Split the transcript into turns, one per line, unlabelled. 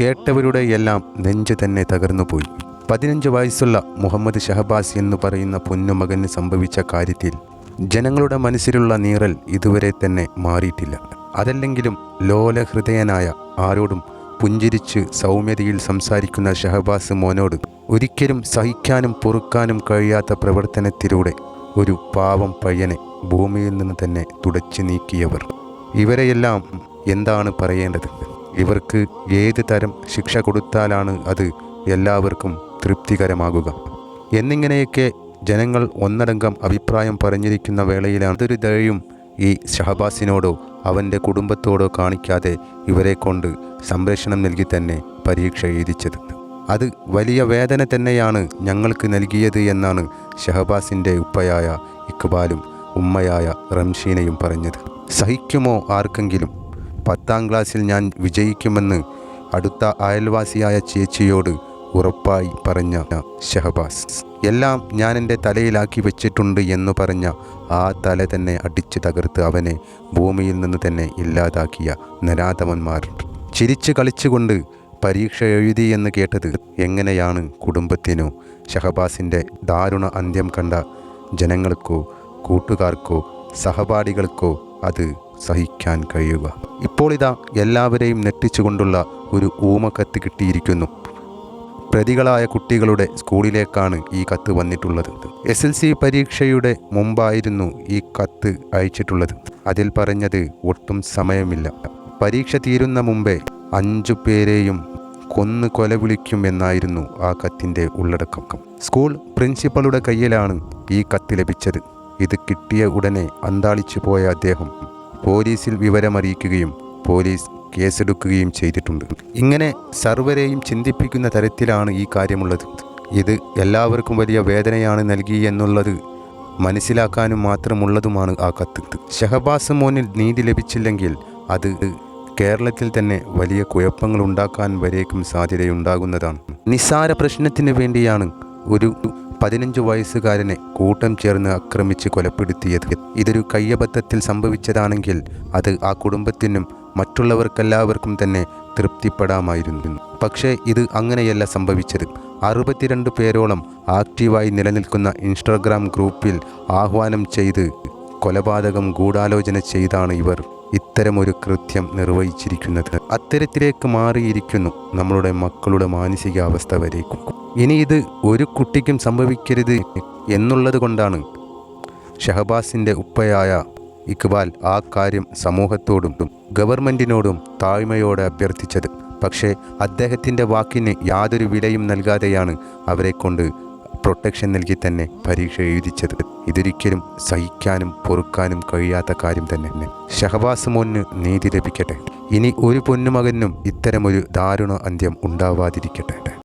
കേട്ടവരുടെ എല്ലാം നെഞ്ച് തന്നെ തകർന്നുപോയി പതിനഞ്ച് വയസ്സുള്ള മുഹമ്മദ് ഷഹബാസ് എന്ന് പറയുന്ന പൊന്നുമകന് സംഭവിച്ച കാര്യത്തിൽ ജനങ്ങളുടെ മനസ്സിലുള്ള നീറൽ ഇതുവരെ തന്നെ മാറിയിട്ടില്ല. അതല്ലെങ്കിലും ലോലഹൃദയനായ ആരോടും പുഞ്ചിരിച്ച് സൗമ്യതയിൽ സംസാരിക്കുന്ന ഷഹബാസ് മോനോട് ഒരിക്കലും സഹിക്കാനും പൊറുക്കാനും കഴിയാത്ത പ്രവർത്തനത്തിലൂടെ ഒരു പാവം പയ്യനെ ഭൂമിയിൽ നിന്ന് തന്നെ തുടച്ചു നീക്കിയവർ. ഇവരെയെല്ലാം എന്താണ് പറയേണ്ടത്? ഇവർക്ക് ഏത് തരം ശിക്ഷ കൊടുത്താലാണ് അത് എല്ലാവർക്കും തൃപ്തികരമാകുക. എന്നിങ്ങനെയൊക്കെ ജനങ്ങൾ ഒന്നടങ്കം അഭിപ്രായം പറഞ്ഞിരിക്കുന്ന വേളയിലാണ് അതൊരു ദയയും ഈ ഷഹബാസിനോടോ അവന്റെ കുടുംബത്തോടോ കാണിക്കാതെ ഇവരെ കൊണ്ട് സംരക്ഷണം നൽകി തന്നെ പരീക്ഷ എഴുതിച്ചത്. അത് വലിയ വേദന തന്നെയാണ് ഞങ്ങൾക്ക് നൽകിയത് എന്നാണ് ഷഹബാസിന്റെ ഉപ്പയായ ഇക്ബാലും ഉമ്മയായ റംഷീനയും പറഞ്ഞത്. സഹിക്കുമോ ആർക്കെങ്കിലും? പത്താം ക്ലാസ്സിൽ ഞാൻ വിജയിക്കുമെന്ന് അടുത്ത അയൽവാസിയായ ചേച്ചിയോട് ഉറപ്പായി പറഞ്ഞ ഷഹബാസ് എല്ലാം ഞാൻ എന്റെ തലയിലാക്കി വെച്ചിട്ടുണ്ട് എന്ന് പറഞ്ഞ ആ തല തന്നെ അടിച്ചു തകർത്ത് അവനെ ഭൂമിയിൽ നിന്ന് തന്നെ ഇല്ലാതാക്കിയ നരാധവന്മാർ ചിരിച്ചു കളിച്ചുകൊണ്ട് പരീക്ഷ എഴുതി എന്ന് കേട്ടത് എങ്ങനെയാണ് കുടുംബത്തിനോ? ഷഹബാസിന്റെ ദാരുണ അന്ത്യം കണ്ട ജനങ്ങൾക്കോ കൂട്ടുകാർക്കോ സഹപാഠികൾക്കോ അത് സഹിക്കാൻ കഴിയുക. ഇപ്പോൾ ഇതാ എല്ലാവരെയും നെട്ടിച്ചുകൊണ്ടുള്ള ഒരു ഊമക്കത്ത് കിട്ടിയിരിക്കുന്നു. പ്രതികളായ കുട്ടികളുടെ സ്കൂളിലേക്കാണ് ഈ കത്ത് വന്നിട്ടുള്ളത്. എസ് എൽ സി പരീക്ഷയുടെ മുമ്പായിരുന്നു ഈ കത്ത് അയച്ചിട്ടുള്ളത്. അതിൽ പറഞ്ഞത് ഒട്ടും സമയമില്ല. പരീക്ഷ തീരുന്ന മുമ്പേ അഞ്ചു പേരെയും കൊന്നു കൊലവിളിക്കും എന്നായിരുന്നു ആ കത്തിന്റെ ഉള്ളടക്കം. സ്കൂൾ പ്രിൻസിപ്പളുടെ കയ്യിലാണ് ഈ കത്ത് ലഭിച്ചത്. ഇത് കിട്ടിയ ഉടനെ അന്താളിച്ചു പോയ അദ്ദേഹം പോലീസിൽ വിവരമറിയിക്കുകയും പോലീസ് കേസെടുക്കുകയും ചെയ്തിട്ടുണ്ട്. ഇങ്ങനെ സർവരെയും ചിന്തിപ്പിക്കുന്ന തരത്തിലാണ് ഈ കാര്യമുള്ളത്. ഇത് എല്ലാവർക്കും വലിയ വേദനയാണ് നൽകി എന്നുള്ളത് മനസ്സിലാക്കാനും മാത്രമുള്ളതുമാണ് ആ കത്ത്. ഷഹബാസ് മോനിൽ നീതി ലഭിച്ചില്ലെങ്കിൽ അത് കേരളത്തിൽ തന്നെ വലിയ കുഴപ്പങ്ങൾ ഉണ്ടാക്കാൻ വരേക്കും സാധ്യതയുണ്ടാകുന്നതാണ്. നിസ്സാര പ്രശ്നത്തിന് വേണ്ടിയാണ് ഒരു പതിനഞ്ച് വയസ്സുകാരനെ കൂട്ടം ചേർന്ന് ആക്രമിച്ച് കൊലപ്പെടുത്തിയത്. ഇതൊരു കയ്യബദ്ധത്തിൽ സംഭവിച്ചതാണെങ്കിൽ അത് ആ കുടുംബത്തിനും മറ്റുള്ളവർക്കെല്ലാവർക്കും തന്നെ തൃപ്തിപ്പെടാമായിരുന്നു. പക്ഷേ ഇത് അങ്ങനെയല്ല സംഭവിച്ചത്. അറുപത്തിരണ്ട് പേരോളം ആക്റ്റീവായി നിലനിൽക്കുന്ന ഇൻസ്റ്റാഗ്രാം ഗ്രൂപ്പിൽ ആഹ്വാനം ചെയ്ത് കൊലപാതകം ഗൂഢാലോചന ചെയ്താണ് ഇവർ ഇത്തരമൊരു കൃത്യം നിർവഹിച്ചിരിക്കുന്നത്. അത്തരത്തിലേക്ക് മാറിയിരിക്കുന്നു നമ്മളുടെ മക്കളുടെ മാനസികാവസ്ഥ വരേക്കും ഇനി ഇത് ഒരു കുട്ടിക്കും സംഭവിക്കരുത് എന്നുള്ളത് കൊണ്ടാണ് ഷഹബാസിന്റെ ഉപ്പയായ ഇക്ബാൽ ആ കാര്യം സമൂഹത്തോടും ഗവൺമെന്റിനോടും താഴ്മയോടെ അഭ്യർത്ഥിച്ചത്. പക്ഷേ അദ്ദേഹത്തിന്റെ വാക്കിന് യാതൊരു വിലയും നൽകാതെയാണ് അവരെക്കൊണ്ട് പ്രൊട്ടക്ഷൻ നൽകി തന്നെ പരീക്ഷ എഴുതിച്ചത്. ഇതൊരിക്കലും സഹിക്കാനും പൊറുക്കാനും കഴിയാത്ത കാര്യം തന്നെ. ഷഹബാസ് മോന് നീതി ലഭിക്കട്ടെ. ഇനി ഒരു പൊന്നുമകനും ഇത്തരമൊരു ദാരുണ അന്ത്യം ഉണ്ടാവാതിരിക്കട്ടെ.